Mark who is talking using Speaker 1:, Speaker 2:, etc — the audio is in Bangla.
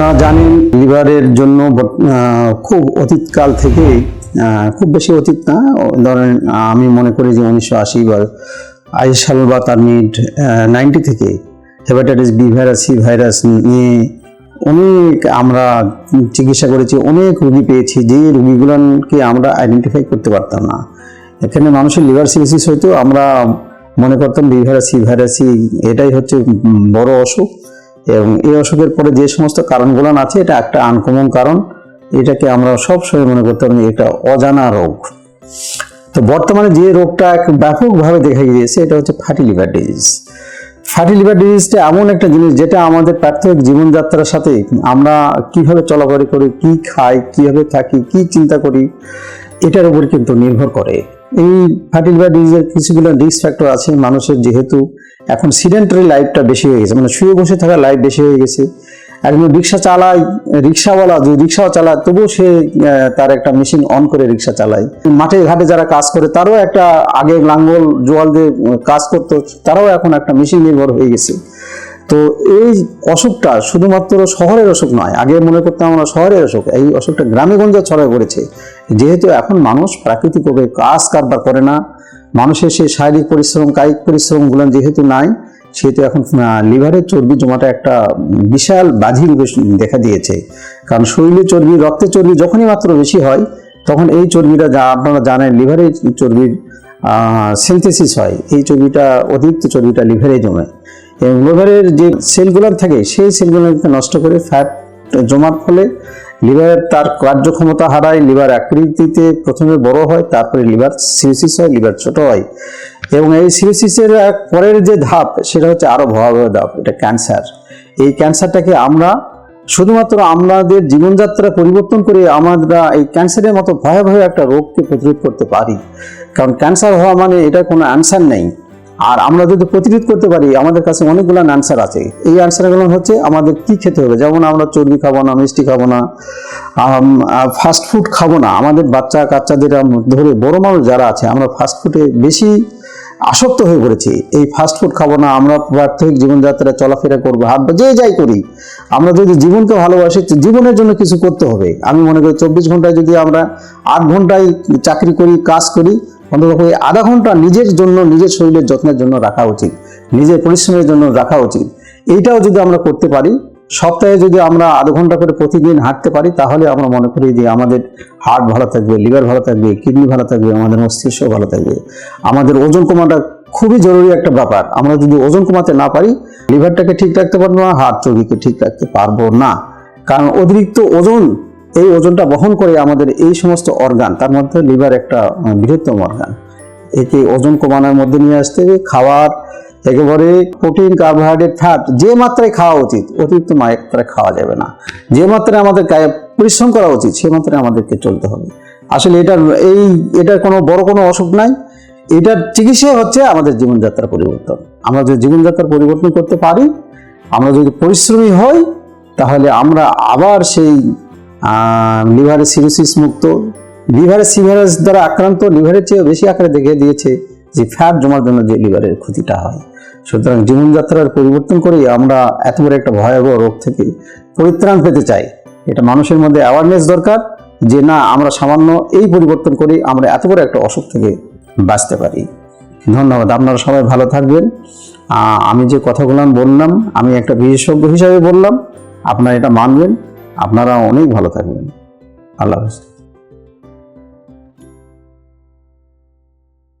Speaker 1: আপনারা জানেন লিভারের জন্য খুব অতীতকাল থেকে খুব বেশি অতীত না। ধরেন, আমি মনে করি যে উনিশশো আশি বা আশি সাল বা তার মিড নাইনটি থেকে hepatitis B virus C virus নিয়ে অনেক আমরা চিকিৎসা করেছি, অনেক রুগী পেয়েছি, যে রুগীগুলোকে আমরা আইডেন্টিফাই করতে পারতাম না। এখানে মানুষের লিভার সিরোসিস হয়তো আমরা মনে করতাম বি ভাইরাস সি ভাইরাসি এটাই হচ্ছে বড় অসুখ। এবং এই অসুখের পরে যে সমস্ত কারণগুলো আছে, এটা একটা আনকমন কারণ। এটাকে আমরা সব সময় মনে করতাম যে এটা অজানা রোগ। তো বর্তমানে যে রোগটা এক ব্যাপকভাবে দেখা গিয়েছে, এটা হচ্ছে fatty liver disease fatty liver ডিজিজটা এমন একটা জিনিস যেটা আমাদের প্রাথমিক জীবনযাত্রার সাথে আমরা কীভাবে চলাফেরা করি, কি খাই, কীভাবে থাকি, কি চিন্তা করি, এটার উপর কিন্তু নির্ভর করে। এই ফ্যাটি লিভার ডিজিজের কিছুগুলো রিস্ক ফ্যাক্টর আছে মানুষের যেহেতু। এখন সিডেন্টারি লাইফটা বেশি হয়ে গেছে। মানে শুয়ে বসে থাকা লাইফ বেশি হয়ে গেছে। একজন রিক্সা চালায়, রিক্সাওয়ালা যদি রিক্সাও চালায়, তবুও সে তার একটা মেশিন অন করে রিক্সা চালায়। মাঠে ঘাটে যারা কাজ করে, তারও একটা আগে লাঙ্গল, জোয়াল দিয়ে কাজ করতো, তারাও এখন একটা মেশিন নির্ভর হয়ে গেছে। তো এই অসুখটা শুধুমাত্র শহরের অসুখ নয়, আগে মনে করতাম আমরা শহরের অসুখ এই অসুখটা গ্রামে গঞ্জে ছড়ায় পড়েছে। যেহেতু এখন মানুষ প্রাকৃতিকভাবে কাজ কারবার করে না, মানুষের সেই শারীরিক পরিশ্রম, কায়িক পরিশ্রমগুলো যেহেতু নাই, সেহেতু এখন লিভারের চর্বি জমাটা একটা বিশাল বাধি রূপে দেখা দিয়েছে। কারণ শরীরে চর্বি রক্তে চর্বি যখনই মাত্র বেশি হয়, তখন এই চর্বিটা যা আপনারা জানেন লিভারে চর্বির সিনথেসিস হয়। এই চর্বিটা অতিরিক্ত চর্বিটা লিভারে জমে। লিভারের যে সেলগুলো থাকে, সেই সেলগুলোকে নষ্ট করে ফ্যাট জমার ফলে লিভার তার কার্যক্ষমতা হারায়, লিভার আকৃতিতে প্রথমে বড় হয়, তারপরে লিভার সিরোসিস হয়, লিভার ছোট হয়। এবং এই সিরোসিসের এক পরের যে ধাপ, সেটা হচ্ছে আরও ভয়াবহ ধাপ, এটা ক্যান্সার। এই ক্যান্সারটাকে আমরা শুধুমাত্র আমাদের জীবনযাত্রা পরিবর্তন করে আমরা এই ক্যান্সারের মতো ভয়াবহ একটা রোগকে প্রতিরোধ করতে পারি। কারণ ক্যান্সার হওয়া মানে এটা কোনো অ্যান্সার নেই। আর আমরা যদি প্রতিরোধ করতে পারি, আমাদের কাছে অনেকগুলো অ্যান্সার আছে। এই অ্যান্সারগুলো হচ্ছে আমাদের কি খেতে হবে? যেমন আমরা চর্বি খাব না, মিষ্টি খাব না ফাস্ট ফুড খাব না। আমাদের বাচ্চা কাচ্চাদের ধরে বড় মানুষ যারা আছে, আমরা ফাস্ট ফুডে বেশি আসক্ত হয়ে পড়েছি। এই ফাস্ট ফুড খাব না, আমরা প্রাথমিক জীবনযাত্রায় চলাফেরা করব হাত যে যাই করি। আমরা যদি জীবনকে ভালোবাসি জীবনের জন্য কিছু করতে হবে। আমি মনে করি চব্বিশ ঘন্টায় যদি আমরা আট ঘন্টায় চাকরি করি, কাজ করি অন্তত ওই আধা ঘণ্টা নিজের জন্য, নিজের শরীরের যত্নের জন্য রাখা উচিত। নিজের পরিশ্রমের জন্য রাখা উচিত। এইটাও যদি আমরা করতে পারি, সপ্তাহে যদি আমরা আধা ঘণ্টা করে প্রতিদিন হাঁটতে পারি, তাহলে আমরা মনে করি যে আমাদের হার্ট ভালো থাকবে লিভার ভালো থাকবে কিডনি ভালো থাকবে, আমাদের মস্তিষ্ক ভালো থাকবে। আমাদের ওজন কমাটা খুবই জরুরি একটা ব্যাপার। আমরা যদি ওজন কমাতে না পারি লিভারটাকে ঠিক রাখতে পারব না হার্ট চর্বিকে ঠিক রাখতে পারব না। কারণ অতিরিক্ত ওজন এই ওজনটা বহন করে আমাদের এই সমস্ত অর্গান তার মধ্যে লিভার একটা বৃহত্তম অর্গান একে ওজন কমানোর মধ্যে নিয়ে আসতে খাওয়ার একেবারে প্রোটিন কার্বোহাইড্রেট ফ্যাট যে মাত্রায় খাওয়া উচিত, অতিরিক্ত মাত্রায় খাওয়া যাবে না। যে মাত্রায় আমাদের গায়ে পরিশ্রম করা উচিত, সে মাত্রায় আমাদেরকে চলতে হবে। আসলে এটার এই, এটার কোনো বড় কোনো অসুখ নাই। এটার চিকিৎসা হচ্ছে আমাদের জীবনযাত্রার পরিবর্তন। আমরা যদি জীবনযাত্রার পরিবর্তন করতে পারি, আমরা যদি পরিশ্রমী হই, তাহলে আমরা আবার সেই লিভারের সিরোসিস মুক্ত। লিভারের সিভারাস দ্বারা আক্রান্ত, লিভারের চেয়ে বেশি আকারে দেখে দিয়েছে যে ফ্যাট জমার জন্য যে লিভারের ক্ষতিটা হয়। সুতরাং জীবনযাত্রার পরিবর্তন করেই আমরা এত বড় একটা ভয়াবহ রোগ থেকে পরিত্রাণ পেতে চাই। এটা মানুষের মধ্যে অ্যাওয়ারনেস দরকার যে না, আমরা সামান্য এই পরিবর্তন করেই আমরা এত বড় একটা অসুখ থেকে বাঁচতে পারি। ধন্যবাদ, আপনারা সবাই ভালো থাকবেন। আমি যে কথাগুলো বললাম, আমি একটা বিশেষজ্ঞ হিসাবে বললাম, আপনারা এটা মানবেন। আপনারা অনেক ভালো থাকবেন। আল্লাহ হাফেজ।